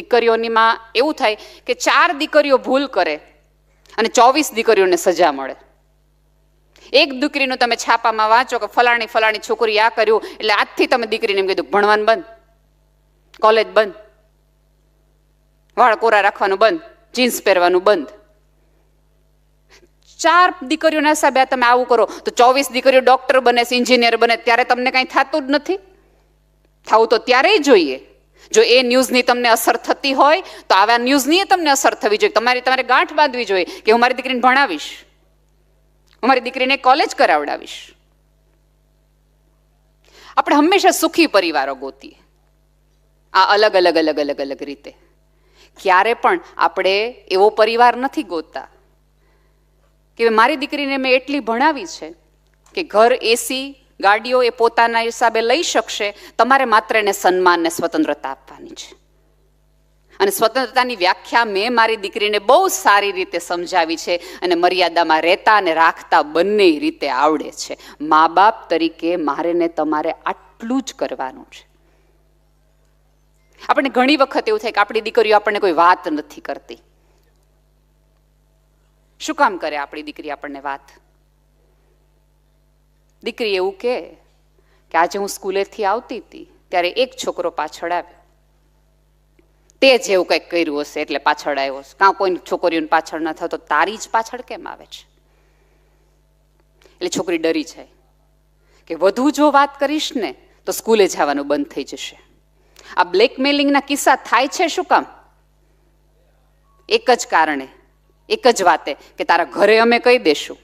દીકરીઓનીમાં એવું થાય કે ચાર દીકરીઓ ભૂલ કરે અને ચોવીસ દીકરીઓને સજા મળે. એક દીકરીનું તમે છાપામાં વાંચો કે ફલાણી ફલાણી છોકરી આ કર્યું એટલે આજથી તમે દીકરીને એમ કીધું, ભણવાનું બંધ, કોલેજ બંધ વાળ કોરા રાખવાનું બંધ, જીન્સ પહેરવાનું બંધ. ચાર દીકરીઓના હિસાબે તમે આવું કરો તો ચોવીસ દીકરીઓ ડોક્ટર બને છે ઇન્જિનિયર બને, ત્યારે તમને કાંઈ થતું જ નથી. થવું તો ત્યારે જોઈએ. જો એ ન્યૂઝની તમને અસર થતી હોય, તો આવા ન્યૂઝની તમને અસર થવી જોઈએ. તમારી તમારે ગાંઠ બાંધવી જોઈએ કે હું મારી દીકરીને ભણાવીશ. હું મારી દીકરીને કોલેજ કરાવડાવીશ. આપણે હંમેશા સુખી પરિવારો ગોતીએ. આ અલગ અલગ અલગ અલગ અલગ રીતે. ક્યારે પણ આપણે એવો પરિવાર નથી ગોતતા કે મારી દીકરીને મેં એટલી ભણાવી છે કે ઘર એસી ગાડીઓ એ પોતાના હિસાબે લઈ શકશે, તમારે માત્ર એને સન્માન ને સ્વતંત્રતા આપવાની છે. અને સ્વતંત્રતાની વ્યાખ્યા મેં મારી દીકરીને બહુ સારી રીતે સમજાવી છે અને મર્યાદામાં રહેતા અને રાખતા બંને રીતે આવડે છે. મા બાપ તરીકે મારે ને તમારે આટલું જ કરવાનું છે. આપણે ઘણી વખત એવું થાય કે આપણી દીકરીઓ આપણને કોઈ વાત નથી કરતી. શું કામ કરે આપણી દીકરી આપણને વાત? દીકરી એવું કે કે આજે હું સ્કૂલેથી આવતી હતી, ત્યારે એક છોકરો પાછળ આવ્યો. તે જેવું કંઈક કર્યું હશે એટલે પાછળ આવ્યો હશે કાં કોઈ છોકરીઓને પાછળ ન થતો તારી જ પાછળ કેમ આવે છે? એટલે છોકરી ડરી જાય. કે વધુ જો વાત કરીશ ને, તો સ્કૂલે જવાનું બંધ થઈ જશે. આ બ્લેકમેલિંગના કિસ્સા થાય છે શું કામ? એક જ કારણે, એક જ વાતે કે તારા ઘરે અમે કહી દેશું.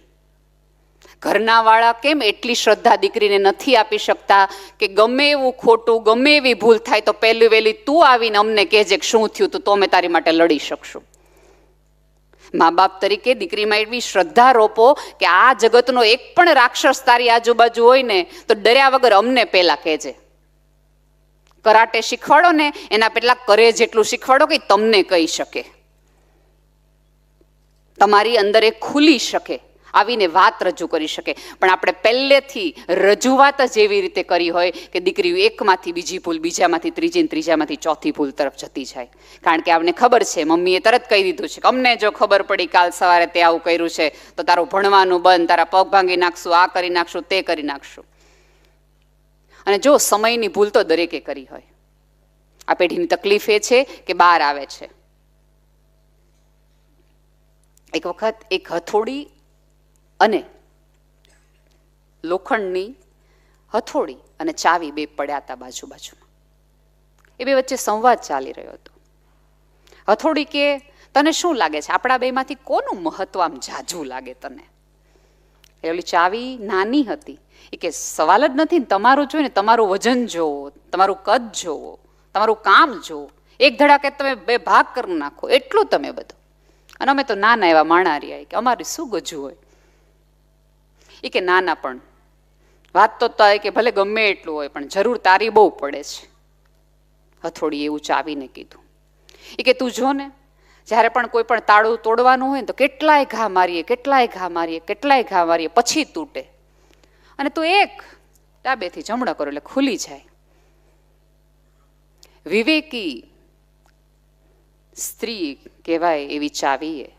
ઘરના વાળા કેમ એટલી શ્રદ્ધા દીકરીને નથી આપી શકતા કે ગમે એવું ખોટું, ગમે એવી ભૂલ થાય તો પહેલી વહેલી તું આવીને અમને કહેજે કે શું થયું તો અમે તારી માટે લડી શકશું. મા બાપ તરીકે દીકરીમાં એવી શ્રદ્ધા રોપો કે આ જગતનો એક પણ રાક્ષસ તારી આજુબાજુ હોય ને, તો ડર્યા વગર અમને પહેલા કહેજે. કરાટે શીખવાડો ને, એના પેલા કરે જેટલું શીખવાડો કે તમને કહી શકે. તમારી અંદર એ ખુલી શકે. આવીને વાત રજૂ કરી શકે. પણ આપણે પહેલેથી રજૂઆત જ એવી રીતે કરી હોય કે દીકરીઓ એકમાંથી બીજી ભૂલ, બીજામાંથી ત્રીજી ને ત્રીજામાંથી ચોથી ભૂલ તરફ જતી જાય. કારણ કે આપણને ખબર છે, મમ્મીએ તરત કહી દીધું છે કે, અમને જો ખબર પડી કાલ સવારે તે આવું કર્યું છે, તો તારું ભણવાનું બંધ, તારા પગ ભાંગી નાખશું, આ કરી નાખશું, તે કરી નાખશું. અને જો સમયની ભૂલ તો દરેકે કરી હોય. આ પેઢીની તકલીફ એ છે કે બહાર આવે છે. એક વખત એક હથોડી અને લોખંડની હથોડી અને ચાવી બે પડ્યા હતા બાજુ બાજુમાં એ બે વચ્ચે સંવાદ ચાલી રહ્યો હતો. હથોડી કે, તને શું લાગે છે? આપણા બેમાંથી કોનું મહત્વ આમ જાજુ લાગે તને? એ ઓલી ચાવી નાની હતી. એ કે, સવાલ જ નથી ને તમારું જોઈને તમારું વજન જોવો, તમારું કદ જોવો, તમારું કામ જોવો. એક ધડાકે તમે બે ભાગ કરી નાખો, એટલું તમે બધું. અને અમે તો નાના એવા માણારી કે, અમારી શું ગજુ હોય? એ કે નાના પણ. વાત તો થાય કે ભલે ગમે એટલું હોય, પણ જરૂર તારી બહુ પડે છે. હથોડી એવું ચાવીને કીધું. એ કે તું જો ને, જ્યારે પણ કોઈ પણ તાળું તોડવાનું હોય ને તો કેટલાય ઘા મારીએ, કેટલાય ઘા મારીએ, કેટલાય ઘા મારીએ, પછી તૂટે. અને તું એક ડાબેથી જમણો કરો એટલે ખુલી જાય. વિવેકી સ્ત્રી કહેવાય એવી ચાવીએ.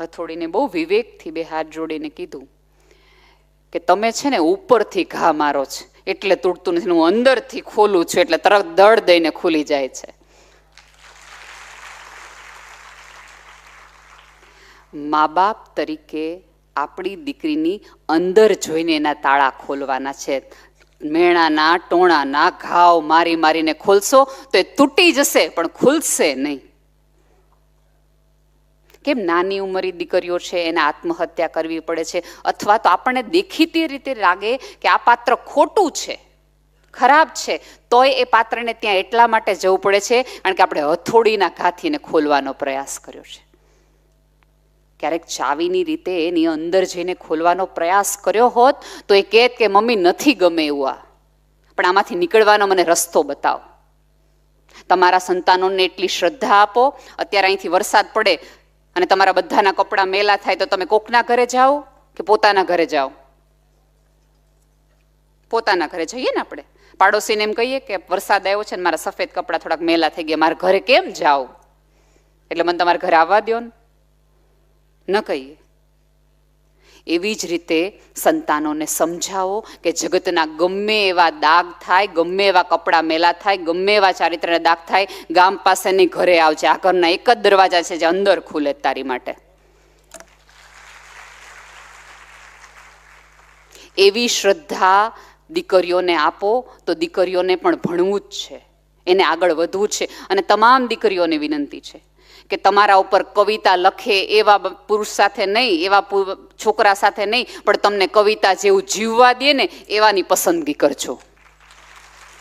હથોડીને બહુ વિવેકથી બે હાથ જોડીને કીધું કે તમે છે ને ઉપરથી ઘા મારો છે. એટલે તૂટતું નથી હું અંદરથી ખોલું છું, એટલે તરત દળ દઈને ખુલી જાય છે. મા બાપ તરીકે આપણી દીકરીની અંદર જોઈને એના તાળા ખોલવાના છે. મેણાના, ટોણાના, ઘાવ મારી મારીને ખોલશો તો એ તૂટી જશે, પણ ખુલશે નહીં. કેમ નાની ઉંમરી દીકરીઓ છે એને આત્મહત્યા કરવી પડે છે? અથવા તો આપણને દેખીતી રીતે લાગે કે આ પાત્ર ખોટું છે, ખરાબ છે, તોય એ પાત્રને ત્યાં એટલા માટે જવું પડે છે, કારણ કે આપણે હથોડીના ઘાથીને ખોલવાનો પ્રયાસ કર્યો છે. ક્યારેક ચાવીની રીતે એની અંદર જઈને ખોલવાનો પ્રયાસ કર્યો હોત, તો એ કહેત કે, મમ્મી, નથી ગમે એવું આ. પણ આમાંથી નીકળવાનો મને રસ્તો બતાવો. તમારા સંતાનોને એટલી શ્રદ્ધા આપો. અત્યારે અહીંથી વરસાદ પડે અને તમારા બધાના કપડાં મેલા થાય તો તમે કોકના ઘરે જાઓ કે પોતાના ઘરે જાઓ? પોતાના ઘરે જઈએ ને આપણે? પાડોશીને એમ કહીએ કે વરસાદ આવ્યો છે ને મારા સફેદ કપડાં થોડાક મેલા થઈ ગયા, મારા ઘરે કેમ જાવ એટલે મને તમારા ઘરે આવવા દો ને ન કહીએ. એવી જ રીતે સંતાનોને સમજાવો કે જગતના ગમે એવા દાગ થાય, ગમે એવા કપડાં મેલા થાય, ગમે એવા ચારિત્રના દાગ થાય, ગામ પાસેની ઘરે આવજે. આ ઘરના એક જ દરવાજા છે જે અંદર ખુલે તારી માટે. એવી શ્રદ્ધા દીકરીઓને આપો તો દીકરીઓને પણ ભણવું જ છે. એને આગળ વધવું છે અને તમામ દીકરીઓને વિનંતી છે. કે તમારા ઉપર કવિતા લખે એવા પુરુષ સાથે નહીં, એવા છોકરા સાથે નહીં, પણ તમને કવિતા જેવું જીવવા દે ને એવાની પસંદગી કરજો.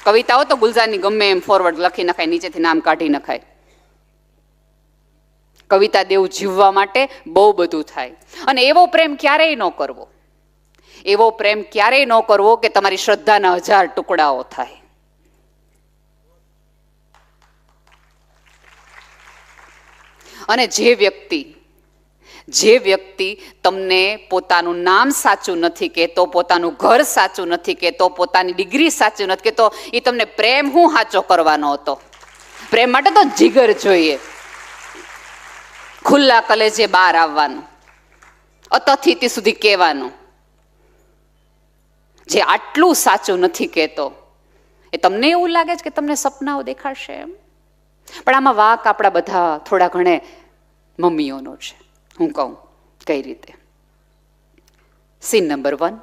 કવિતાઓ તો ગુલઝારની ગમે એમ ફોરવર્ડ લખી નખાય, નીચેથી નામ કાઢી નખાય. કવિતા દેવું જીવવા માટે બહુ બધું થાય. અને એવો પ્રેમ ક્યારેય ન કરવો. એવો પ્રેમ ક્યારેય ન કરવો કે તમારી શ્રદ્ધાના હજાર ટુકડાઓ થાય. અને જે વ્યક્તિ જે વ્યક્તિ તમને પોતાનું નામ સાચું નથી કહેતો, પોતાનું ઘર સાચું નથી કહેતો, પોતાની ડિગ્રી સાચું નથી કહેતો એ તમને પ્રેમ હું સાચો કરવાનો હતો? પ્રેમ માટે તો જીગર જોઈએ. ખુલ્લા કલેજે બહાર આવવાનું. અતથિતિ સુધી કહેવાનું. જે આટલું સાચું નથી કહેતો, એ તમને એવું લાગે છે કે તમને સપનાઓ દેખાડશે એમ? પણ આમાં વાક આપણા બધા થોડા ઘણે મમ્મીઓનો છે હું કહું કઈ રીતે સીન નંબર વન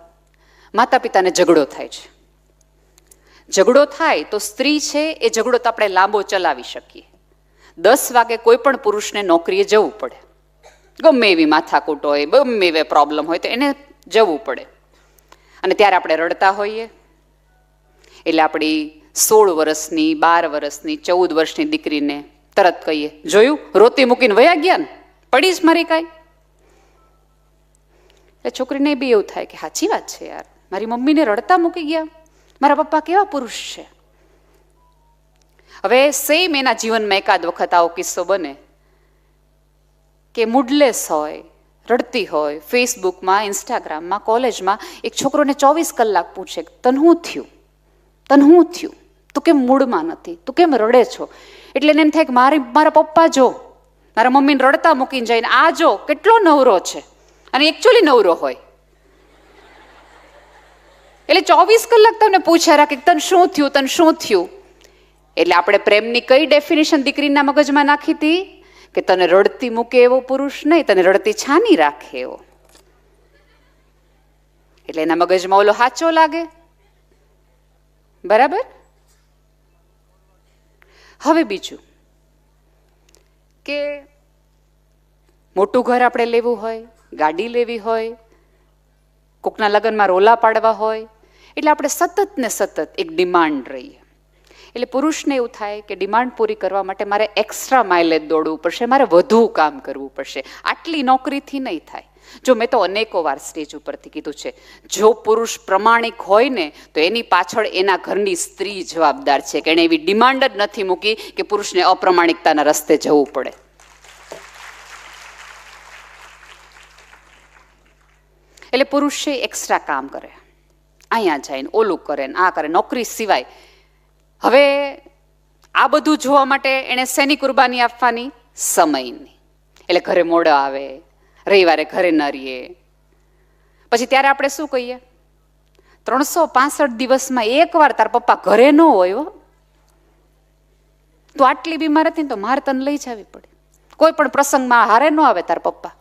માતા પિતાને ઝઘડો થાય છે ઝઘડો થાય તો સ્ત્રી છે એ ઝઘડો તો આપણે લાંબો ચલાવી શકીએ દસ વાગે કોઈ પણ પુરુષને નોકરીએ જવું પડે ગમે એવી માથાકૂટ હોય ગમે એવી પ્રોબ્લેમ હોય તો એને જવું પડે અને ત્યારે આપણે રડતા હોઈએ એટલે આપણી સોળ વર્ષની બાર વર્ષની ચૌદ વર્ષની દીકરીને તરત કહીએ, જોયું? રોતી મૂકીને વયા ગયા ને? પડીશ મારી કાંઈ? એટલે છોકરીને બી એવું થાય કે સાચી વાત છે યાર. મારી મમ્મીને રડતા મૂકી ગયા. મારા પપ્પા કેવા પુરુષ છે. હવે સેમ એના જીવનમાં એકાદ વખત આવો કિસ્સો બને કે મૂડલેસ હોય, રડતી હોય ફેસબુકમાં ઇન્સ્ટાગ્રામમાં કોલેજમાં એક છોકરોને ચોવીસ કલાક પૂછે તન હું થયું? તન હું થયું? તું કેમ મૂડમાં નથી? તું કેમ રડે છો? એટલે એને એમ થાય કે મારી, મારા પપ્પા જો, મારા મમ્મીને રડતા મૂકીને જઈને આ જો કેટલો નવરો છે. અને એકચ્યુઅલી નવરો હોય. એટલે ચોવીસ કલાક તમને પૂછ્યા રાખે તને શું થયું, તને શું થયું? એટલે આપણે પ્રેમની કઈ ડેફિનેશન દીકરીના મગજમાં નાખી હતી? કે તને રડતી મૂકે એવો પુરુષ નહીં, તને રડતી છાની રાખે એવો. એટલે એના મગજમાં ઓલો સાચો લાગે. બરાબર? હવે બીજું કે મોટું ઘર આપણે લેવું હોય, ગાડી લેવી હોય, કોકના લગ્નમાં રોલા પાડવા હોય, એટલે આપણે સતત ને સતત એક ડિમાન્ડ રહીએ. એટલે પુરુષને એવું થાય કે ડિમાન્ડ પૂરી કરવા માટે મારે એક્સ્ટ્રા માઇલેજ દોડવું પડશે, મારે વધુ કામ કરવું પડશે. આટલી નોકરીથી નહીં થાય. જો મેં તો અનેકો વાર સ્ટેજ ઉપરથી કીધું છે, જો પુરુષ પ્રમાણિક હોય ને, તો એની પાછળ એના ઘરની સ્ત્રી જવાબદાર છે. કે એણે એવી ડિમાન્ડ જ નથી મૂકી કે પુરુષને અપ્રમાણિકતાના રસ્તે જવું પડે. એટલે પુરુષ છે એક્સ્ટ્રા કામ કરે. અહીંયા જઈને ઓલું કરે ને આ કરે. નોકરી સિવાય હવે આ બધું જોવા માટે એણે શેની કુરબાની આપવાની? સમયની. એટલે ઘરે મોડો આવે રવિવારે ઘરે ન રહીએ. પછી ત્યારે આપણે શું કહીએ? ત્રણસો પાસઠ દિવસમાં એકવાર તાર પપ્પા ઘરે ન હોય તું આટલી બીમાર હતી ને તો મારે તને લઈ જવી પડે. કોઈ પણ પ્રસંગમાં હારે ન આવે તાર પપ્પા.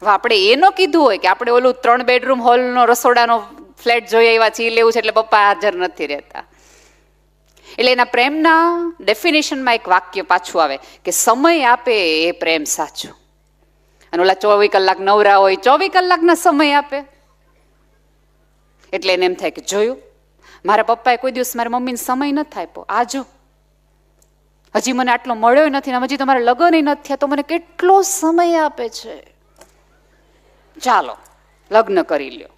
હવે આપણે એ ન કીધું હોય કે આપણે ઓલું ત્રણ બેડરૂમ હોલનો રસોડાનો ફ્લેટ જોઈએ એવા ચી લેવું છે એટલે પપ્પા હાજર નથી રહેતા. એટલે એના પ્રેમના ડેફિનેશનમાં એક વાક્ય પાછું આવે કે સમય આપે એ પ્રેમ સાચો. અને ઓલા ચોવીસ કલાક નવરા હોય, ચોવીસ કલાકના સમય આપે. એટલે એને એમ થાય કે જોયું, મારા પપ્પાએ કોઈ દિવસ મારા મમ્મીને સમય નથી આપ્યો. આ જો. હજી મને આટલો મળ્યો નથી ને હજી તમારા લગ્ન નથી થયા, તો મને કેટલો સમય આપે છે? ચાલો, લગ્ન કરી લ્યો.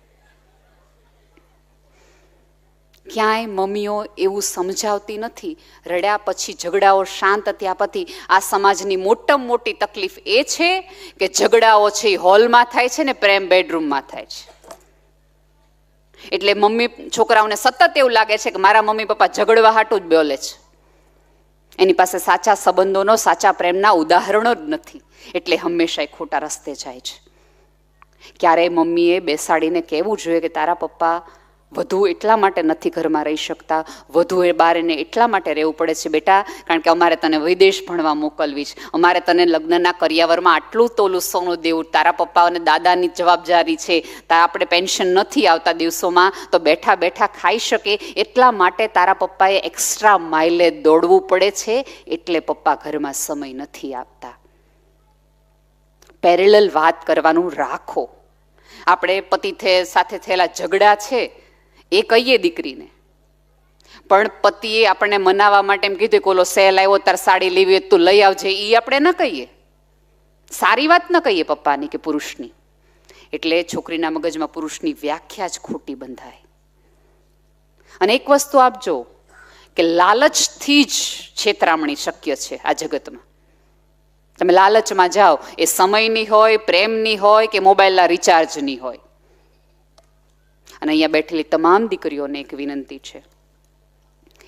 ક્યાંય મમ્મીઓ એવું સમજાવતી નથી. રડ્યા પછી ઝઘડાઓ શાંત થયા પછી આ સમાજની મોટામાં મોટી તકલીફ એ છે કે ઝઘડાઓ છે એ હોલમાં થાય છે ને પ્રેમ બેડરૂમમાં થાય છે. એટલે મમ્મી છોકરાઓને સતત એવું લાગે છે કે મારા મમ્મી પપ્પા ઝઘડવા હાટું જ બોલે છે. એની પાસે સાચા સંબંધોનો, સાચા પ્રેમના ઉદાહરણો જ નથી. એટલે હંમેશા એ ખોટા રસ્તે જાય છે. ક્યારેય મમ્મીએ બેસાડીને કહેવું જોઈએ કે તારા પપ્પા વધુ એટલા માટે નથી ઘરમાં રહી શકતા, વધુ એ બાર એને એટલા માટે રહેવું પડે છે બેટા, કારણ કે અમારે તને વિદેશ ભણવા મોકલવી છે. અમારે તને લગ્નના કરિયાવરમાં આટલું તોલું સોનું દેવું, તારા પપ્પા અને દાદાની જવાબદારી છે તારા આપણે પેન્શન નથી આવતા દિવસોમાં, તો બેઠા બેઠા ખાઈ શકે, એટલા માટે તારા પપ્પાએ એક્સ્ટ્રા માઇલે દોડવું પડે છે, એટલે પપ્પા ઘરમાં સમય નથી આપતા. પેરેલલ વાત કરવાનું રાખો. આપણે પતિ સાથે થયેલા ઝઘડા છે એ કહીએ દીકરીને. પણ પતિએ આપણને મનાવવા માટે એમ કીધું કે ઓલો સેલ આવ્યો, તાર સાડી લેવી તું લઈ આવજે એ આપણે ન કહીએ. સારી વાત ન કહીએ પપ્પાની કે પુરુષની. એટલે છોકરીના મગજમાં પુરુષની વ્યાખ્યા જ ખોટી બંધાય. અને એક વસ્તુ આપજો કે લાલચથી જ છેતરામણી શક્ય છે આ જગતમાં. તમે લાલચમાં જાઓ, એ સમયની હોય, પ્રેમની હોય કે મોબાઈલના રિચાર્જની હોય. અને અહીંયા બેઠેલી તમામ દીકરીઓને એક વિનંતી છે.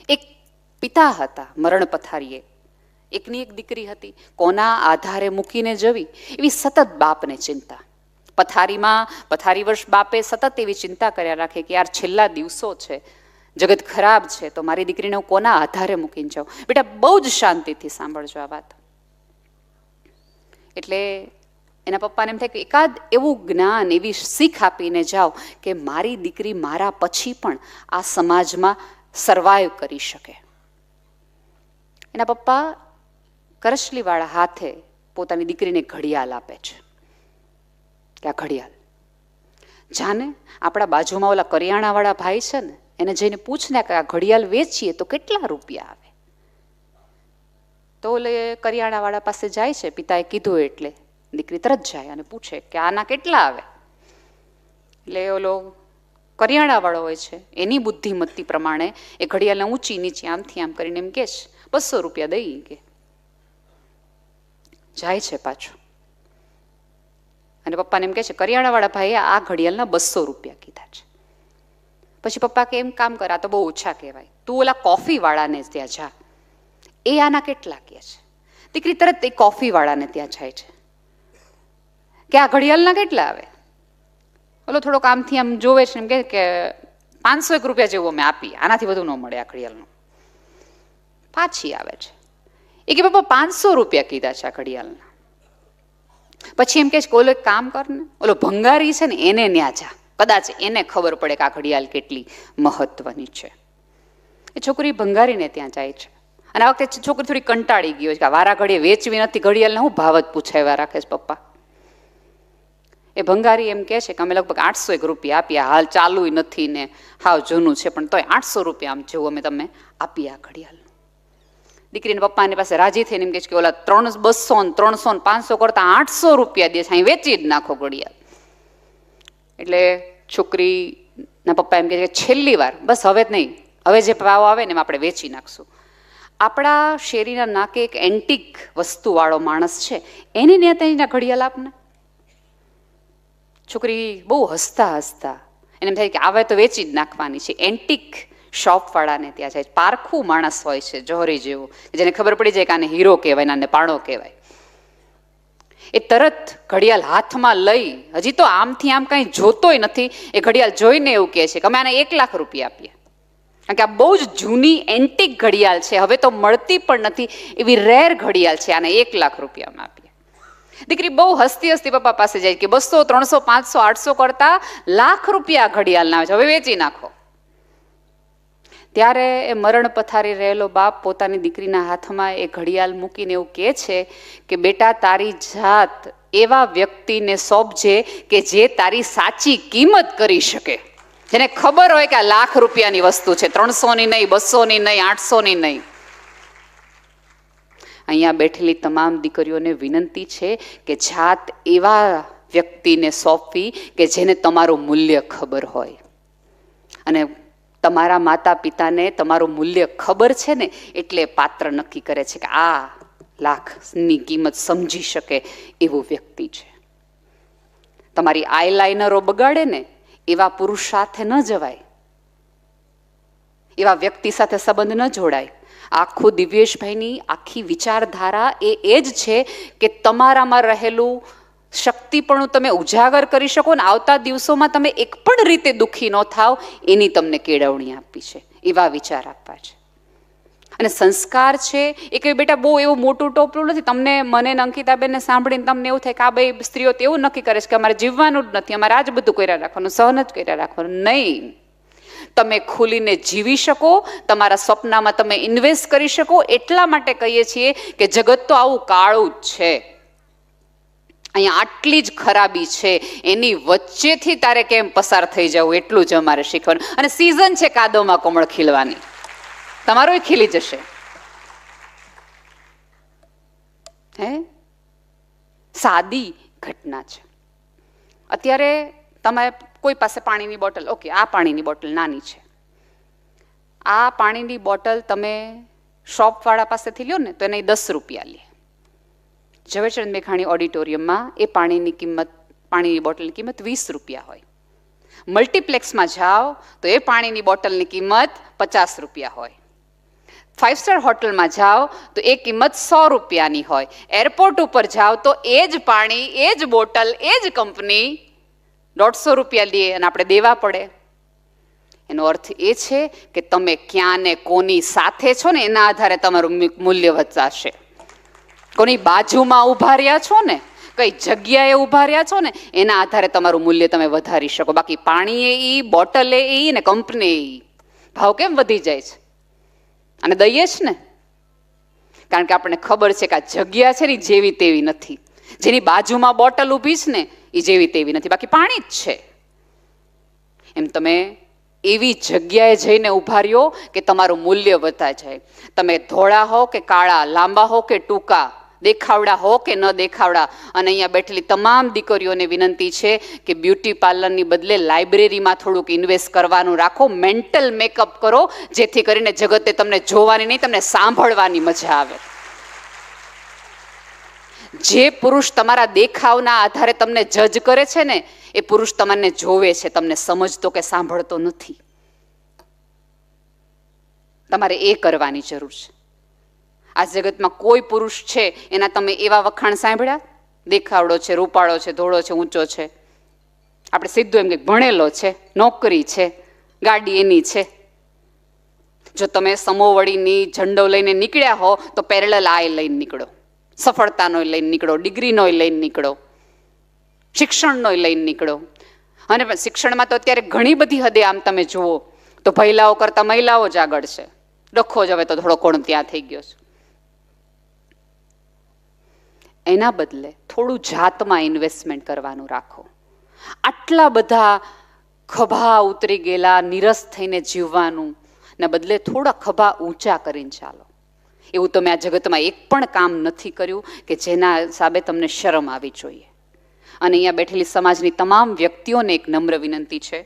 એક પિતા હતા, મરણ પથારીએ. એકની એક દીકરી હતી, કોના આધારે મૂકીને જવી, એવી સતત બાપને ચિંતા. પથારીમાં, પથારી વર્ષ બાપે સતત એવી ચિંતા કર્યા રાખે કે યાર છેલ્લા દિવસો છે, જગત ખરાબ છે, તો મારી દીકરીને હું કોના આધારે મૂકીને જાઉં? બેટા, બહુ જ શાંતિથી સાંભળજો આ વાત. એટલે એના પપ્પાને એમ થાય કે, એકાદ એવું જ્ઞાન, એવી શીખ આપીને જાઓ કે મારી દીકરી મારા પછી પણ આ સમાજમાં સર્વાઈવ કરી શકે. એના પપ્પા કરચલીવાળા હાથે પોતાની દીકરીને ઘડિયાળ આપે છે. કે આ ઘડિયાળ? જાને આપણા બાજુમાં ઓલા કરિયાણાવાળા ભાઈ છે ને, એને જઈને પૂછને કે આ ઘડિયાળ વેચીએ તો કેટલા રૂપિયા આવે? તો ઓલે કરિયાણાવાળા પાસે જાય છે, પિતાએ કીધું એટલે. દીકરી તરત જાય અને પૂછે કે આના કેટલા આવે? એટલે ઓલો કરિયાણાવાળો હોય છે, એની બુદ્ધિમત્તી પ્રમાણે એ ઘડિયાળને ઊંચી, નીચે, આમથી આમ કરીને એમ કે છે બસો રૂપિયા દઈ કે. જાય છે પાછો. અને પપ્પાને એમ કહે છે કરિયાણાવાળા ભાઈએ આ ઘડિયાળના બસો રૂપિયા કીધા છે. પછી પપ્પા કે, એમ કામ કરા તો બહુ ઓછા કહેવાય. તું ઓલા કોફીવાળાને ત્યાં જા. એ આના કેટલા કહે છે? દીકરી તરત એ કોફીવાળાને ત્યાં જાય છે. કે આ ઘડિયાળના કેટલા આવે? ઓલો થોડોક આમથી આમ જોવે છે એમ કે પાંચસો એક રૂપિયા જેવું અમે આપી. આનાથી વધુ ન મળે આ ઘડિયાળનું. પાછી આવે છે. એ કે પપ્પા પાંચસો રૂપિયા કીધા છે આ ઘડિયાળના. પછી એમ કે છે ઓલો એક કામ કર ને. ઓલો ભંગારી છે ને એને ન્યા જા. કદાચ એને ખબર પડે કે આ ઘડિયાળ કેટલી મહત્વની છે. એ છોકરી ભંગારીને ત્યાં જાય છે. અને આ વખતે છોકરી થોડી કંટાળી ગયો હોય કે વારા ઘડીએ વેચવી નથી ઘડિયાળને. હું ભાવ જ પૂછાવ્યા રાખે છે, પપ્પા. એ ભંગારી એમ કહે છે કે અમે લગભગ આઠસો એક રૂપિયા આપ્યા. હાલ ચાલુ નથી ને હાવ જૂનું છે, પણ તોય આઠસો રૂપિયા આમ જેવું અમે તમે આપ્યા ઘડિયાળ દીકરીને પપ્પાની પાસે રાજી થઈને એમ કહે છે કે ઓલા ત્રણ બસો ને ત્રણસો ને પાંચસો કરતા આઠસો રૂપિયા દે છે, અહીં વેચી જ નાખો ઘડિયાળ. એટલે છોકરીના પપ્પા એમ કહે છે કે છેલ્લી વાર, બસ હવે જ નહીં, હવે જે ભાવ આવે ને એમ આપણે વેચી નાખશું. આપણા શેરીના નાકે એક એન્ટિક વસ્તુવાળો માણસ છે, એની ત્યાં ઘડિયાળ આપને. છોકરી બહુ હસતા હસતા, એને એમ થાય કે આવે તો વેચી જ નાખવાની છે. એન્ટિક શોપવાળાને ત્યાં જાય પારખું માણસ હોય છે, જોહરી જેવું જેને ખબર પડી જાય કે આને હીરો કહેવાય આને પાણો કહેવાય. એ તરત ઘડિયાળ હાથમાં લઈ, હજી તો આમથી આમ કાંઈ જોતોય નથી, એ ઘડિયાળ જોઈને એવું કહે છે કે અમે આને એક લાખ રૂપિયા આપીએ. કારણ કે આ બહુ જ જૂની એન્ટિક ઘડિયાળ છે. હવે તો મળતી પણ નથી. એવી રેર ઘડિયાળ છે, આને એક લાખ રૂપિયામાં આપીએ. દીકરી બહુ હસતી હસતી પપ્પા પાસે જાય કે બસો, ત્રણસો, પાંચસો, આઠસો કરતા લાખ રૂપિયા ઘડિયાળના આવે છે. હવે વેચી નાખો. ત્યારે એ મરણ પથારી રહેલો બાપ પોતાની દીકરીના હાથમાં એ ઘડિયાળ મૂકીને એવું કહે છે કે, બેટા, તારી જાત એવા વ્યક્તિને સોંપજે કે જે તારી સાચી કિંમત કરી શકે. જેને ખબર હોય કે આ લાખ રૂપિયાની વસ્તુ છે. ત્રણસોની નહીં, બસોની નહીં, આઠસોની નહીં. અહીંયા બેઠેલી તમામ દીકરીઓને વિનંતી છે કે જાત એવા વ્યક્તિને સોંપવી કે જેને તમારું મૂલ્ય ખબર હોય. અને તમારા માતા પિતાને તમારું મૂલ્ય ખબર છે ને એટલે પાત્ર નક્કી કરે છે કે આ લાખની કિંમત સમજી શકે એવું વ્યક્તિ છે. તમારી આઈલાઇનરો બગાડે ને એવા પુરુષ સાથે ન જવાય. એવા વ્યક્તિ સાથે સંબંધ ન જોડાય. આખું દિવ્યેશભાઈની આખી વિચારધારા એ એ જ છે કે તમારામાં રહેલું શક્તિપણું તમે ઉજાગર કરી શકો ને આવતા દિવસોમાં તમે એક પણ રીતે દુઃખી ન થાવ એની તમને કેળવણી આપી છે, એવા વિચાર આપવા છે. અને સંસ્કાર છે, એ કે બેટા બહુ એવું મોટું ટોપલું નથી, તમને મને અંકિતાબેનને સાંભળીને તમને એવું થાય કે આ ભાઈ સ્ત્રીઓ તો એવું નક્કી કરે છે કે અમારે જીવવાનું જ નથી, અમારે આ જ બધું કર્યા રાખવાનું, સહન જ કર્યા રાખવાનું, નહીં. તમે ખુલીને જીવી શકો, તમારા સ્વપ્નમાં તમે ઇન્વેસ્ટ કરી શકો. એટલા માટે કહીએ છીએ કે જગત તો આવું કાળું જ છે. અહીંયા આટલી જ ખરાબી છે. એની વચ્ચેથી તારે કેમ પસાર થઈ જવું એટલું જ અમારે શીખવાનું. અને સિઝન છે કાદવમાં કોમળ ખીલવાની. તમારોય ખીલી જશે. હે? સાદી ઘટના છે. અત્યારે તમે કોઈ પાસે પાણીની બોટલ. ઓકે આ પાણીની બોટલ નાની છે. આ પાણીની બોટલ તમે શોપવાળા પાસેથી લ્યો ને તો એને દસ રૂપિયા લે. ઝવેરચંદ મેઘાણી ઓડિટોરિયમમાં એ પાણીની કિંમત, પાણીની બોટલની કિંમત વીસ રૂપિયા હોય. મલ્ટીપ્લેક્સમાં જાઓ તો એ પાણીની બોટલની કિંમત પચાસ રૂપિયા હોય. ફાઇવ સ્ટાર હોટલમાં જાઓ તો એ કિંમત સો રૂપિયાની હોય. એરપોર્ટ ઉપર જાઓ તો એ જ પાણી, એ જ બોટલ, એ જ કંપની દોઢસો રૂપિયા લઈએ અને આપણે દેવા પડે. એનો અર્થ એ છે કે તમે ક્યાં ને કોની સાથે છો ને એના આધારે તમારું મૂલ્ય વધશે કોની બાજુમાં ઊભા રહ્યા છો ને, કઈ જગ્યાએ ઊભા રહ્યા છો ને, એના આધારે તમારું મૂલ્ય તમે વધારી શકો. બાકી પાણી એ બોટલે એ ને કંપની એ ભાવ કેમ વધી જાય છે? અને દઈએ જ ને. કારણ કે આપણને ખબર છે કે આ જગ્યા છે ને જેવી તેવી નથી. જેની બાજુમાં બોટલ ઊભી છે ને એ જેવી તેવી નથી. બાકી પાણી જ છે. એમ તમે એવી જગ્યાએ જઈને ઊભા રહ્યો કે તમારું મૂલ્ય વધતા જાય. તમે ધોળા હો કે કાળા, લાંબા હો કે ટૂંકા, દેખાવડા હો કે ન દેખાવડા. અને અહીંયા બેઠેલી તમામ દીકરીઓને વિનંતી છે કે બ્યુટી પાર્લરની બદલે લાઇબ્રેરીમાં થોડુંક ઇન્વેસ્ટ કરવાનું રાખો, મેન્ટલ મેકઅપ કરો, જેથી કરીને જગતે તમને જોવાની નહીં, તમને સાંભળવાની મજા આવે. જે પુરુષ તમારા દેખાવના આધારે તમને જજ કરે છે ને, એ પુરુષ તમને જોવે છે, તમને સમજતો કે સાંભળતો નથી. તમારે એ કરવાની જરૂર છે. આ જગતમાં કોઈ પુરુષ છે, એના તમે એવા વખાણ સાંભળ્યા? દેખાવડો છે, રૂપાળો છે, ધોળો છે, ઊંચો છે. આપણે સીધું એમ કે ભણેલો છે, નોકરી છે, ગાડી એની છે. જો તમે સમોવડીની ઝંડો લઈને નીકળ્યા હો, તો પેરેલલ આ લઈને નીકળો. સફળતાનો લઈને નીકળો, ડિગ્રીનો લઈને નીકળો, શિક્ષણનો લઈને નીકળો. અને શિક્ષણમાં તો અત્યારે ઘણી બધી હદે આમ તમે જુઓ, તો મહિલાઓ કરતાં મહિલાઓ જ આગળ છે. ડખો જ હવે તો થોડો કોણ ત્યાં થઈ ગયો છે. એના બદલે થોડું જાતમાં ઇન્વેસ્ટમેન્ટ કરવાનું રાખો. આટલા બધા ખભા ઉતરી ગયેલા, નિરસ થઈને જીવવાનું, ને બદલે થોડા ખભા ઊંચા કરીને ચાલો. એવું તમે આ જગતમાં એક પણ કામ નથી કર્યું કે જેના હિસાબે તમને શરમ આવી જોઈએ. અને અહીંયા બેઠેલી સમાજની તમામ વ્યક્તિઓને એક નમ્ર વિનંતી છે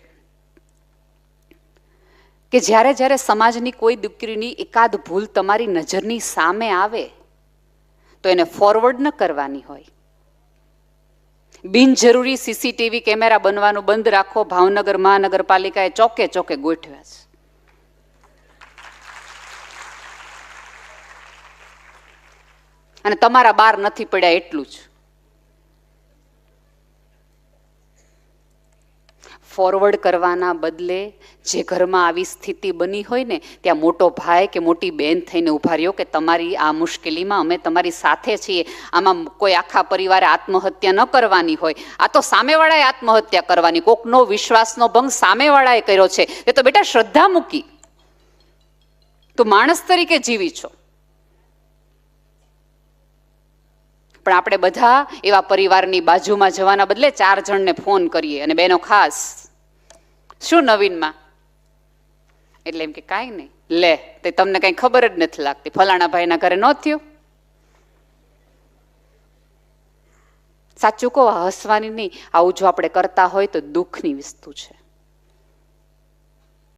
કે જ્યારે જ્યારે સમાજની કોઈ દીકરીની એકાદ ભૂલ તમારી નજરની સામે આવે, તો એને ફોરવર્ડ ન કરવાની હોય. બિનજરૂરી સીસીટીવી કેમેરા બનવાનું બંધ રાખો, ભાવનગર, મહાનગરપાલિકાએ ચોકે ચોકે ગોઠવ્યા છે. અને તમારા બાર નથી પડ્યા એટલું જ. ફોરવર્ડ કરવાના બદલે જે ઘરમાં આવી સ્થિતિ બની હોય ને, ત્યાં મોટો ભાઈ કે મોટી બેન થઈને ઊભા રહ્યો કે તમારી આ મુશ્કેલીમાં અમે તમારી સાથે છીએ. આમાં કોઈ આખા પરિવારે આત્મહત્યા ન કરવાની હોય. આ તો સામેવાળાએ આત્મહત્યા કરવાની. કોકનો વિશ્વાસનો ભંગ સામેવાળાએ કર્યો છે. એ તો બેટા શ્રદ્ધા મૂકી તો માણસ તરીકે જીવી છો. પણ આપણે બધા એવા પરિવારની બાજુમાં જવાના બદલે ચાર જણને ફોન કરીએ અને બેનો ખાસ. શું નવીનમાં? એટલે એમ કે કાંઈ નહીં. લે, તે તમને કંઈ ખબર જ નથી લાગતી. ફલાણા ભાઈના ઘરે ન થયું? સાચું કહો હસવાની નહીં. આવું જો આપણે કરતા હોય તો દુઃખની વસ્તુ છે.